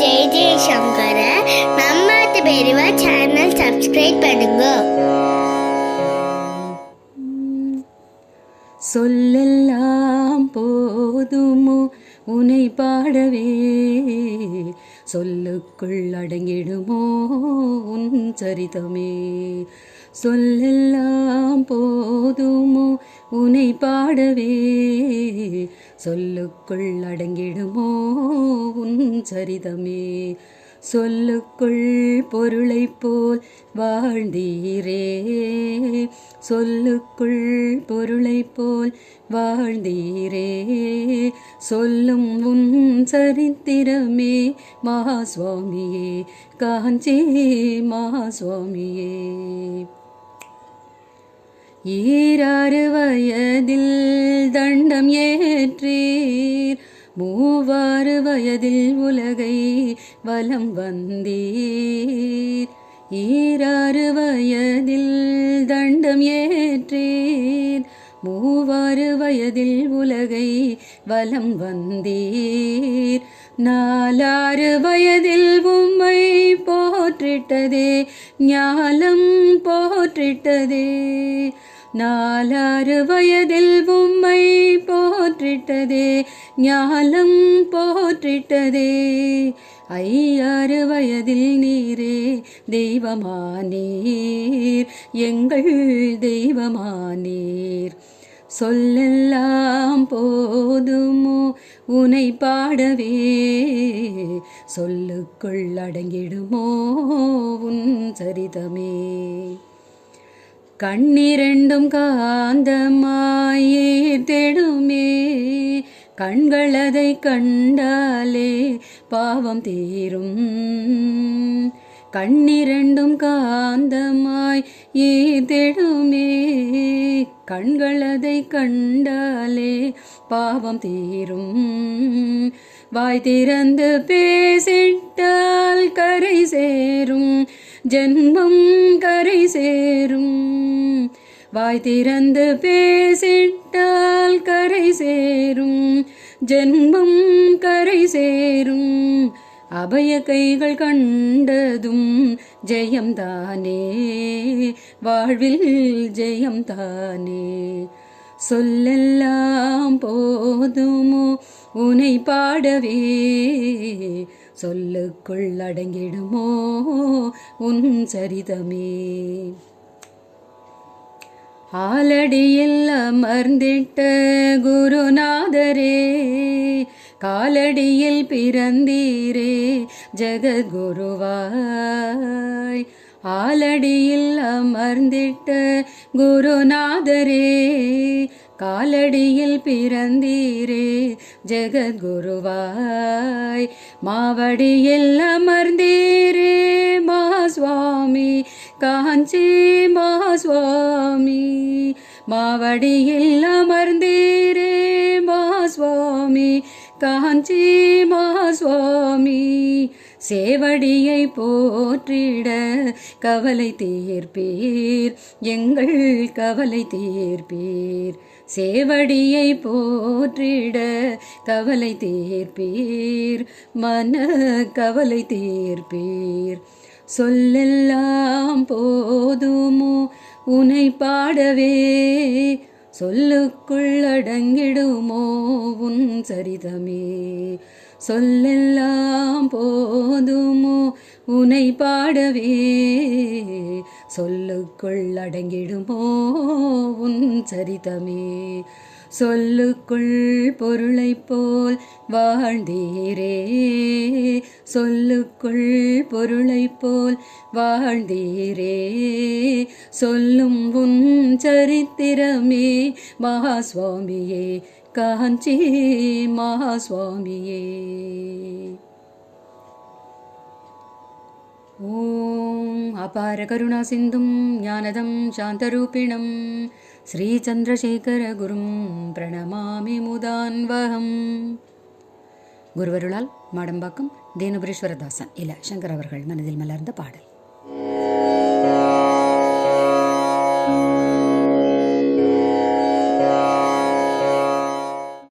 ஜெய ஜெயசங்கர நம்மாத்து பெரியவா channel subscribe பண்ணுங்க சொல்லெல்லாம் போதுமோ உனை பாடவே சொல்லுக்குள் அடங்கிடுமோ உன் சரிதமே சொல்லெல்லாம் போதுமோ உனை பாடவே சொல்லுக்குள் அடங்கிடுமோ உன் சரிதமே? சொல்லுக்குள் பொருளை போல் வாழ்ந்தீரே. சொல்லுக்குள் பொருளை போல் வாழ்ந்தீரே. சொல்லும் உன் சரித்திரமே மகாசுவாமியே காஞ்சி மகாசுவாமியே ஈராறு வயதில் தண்டம் ஏற்றீர். மூவாறு வயதில் உலகை வலம் வந்தீர். ஈராறு வயதில் தண்டம் ஏற்றீர். மூவாறு வயதில் உலகை வலம் வந்தீர். நாலாறு வயதில் உம்மை போற்றிட்டதே ஞாலம் போற்றிட்டதே. நாலாறு வயதில் உம்மை போற்றிட்டதே ஞாலம் போற்றிட்டதே. ஐயாறு வயதில் நீரே தெய்வமானீர். எங்கள் தெய்வமானீர். சொல்லெல்லாம் போதுமோ உனை பாடவே. சொல்லுக்குள் அடங்கிடுமோ உன் சரிதமே. கண்ணிரண்டும் காந்தமாயே தேடுமே. கண்களதை கண்டாலே பாவம் தீரும். கண்ணிரண்டும் காந்தமாய் ஏதெடுமே கண்களதை கண்டாலே பாவம் தீரும். வாய் திறந்து பேசிட்டால் கரை சேரும். ஜென்மம் கரை சேரும். வாய் திறந்து பேசிட்டால் கரை சேரும். ஜென்மம் கரை சேரும். அபய கைகள் கண்டதும் ஜெயம்தானே. வாழ்வில் ஜெயம்தானே. சொல்லெல்லாம் போதுமோ? உனை பாடவே. சொல்லுக்குள் அடங்கிடுமோ? உன் சரிதமே. ஆலடியில் அமர்ந்திட்ட குருநாதரே காலடியில் பிறந்தீரே ஜெகத்குருவாய். ஆலடியில் அமர்ந்திட்ட குருநாதரே காலடியில் பிறந்தீரே ஜெகத்குருவாய். மாவடியில் அமர்ந்தீரே மா சுவாமி காஞ்சி மா சுவாமி மாவடியில் அமர்ந்தீரே மா சுவாமி காஞ்சி மா சுவாமி. சேவடியை போற்றிட கவலை தீர்ப்பீர் எங்கள் கவலை தீர்ப்பீர். சேவடியை போற்றிட கவலை தீர்ப்பீர் மன கவலை தீர்ப்பீர். சொல்லெல்லாம் போதுமோ? உனை பாடவே சொல்லுக்குள் அடங்கிடுமோ? உன் சரிதமே. சொல்லெல்லாம் போதுமோ? உனை பாடவே சொல்லுக்குள் அடங்கிடுமோ உன் சரிதமே? சொல்லுக்குள் பொருளை போல் வாழ்ந்தீரே. சொல்லுக்குள் பொருளை போல் வாழ்ந்தீரே. சொல்லும் உன் சரித்திரமே மகாஸ்வாமியே. காஞ்சி மகாஸ்வாமியே. ॐ अपारकरुणासिन्धुं ज्ञानदं शान्तरूपिणं ஸ்ரீச்சந்திரசேகரகுரும் பிரணமாமி முதான்வகம். குருவருளால் மாடம்பாக்கம் தேனுபுரீஸ்வரதாசன் இல சங்கர் அவர்கள் மனதில் மலர்ந்த பாடல்.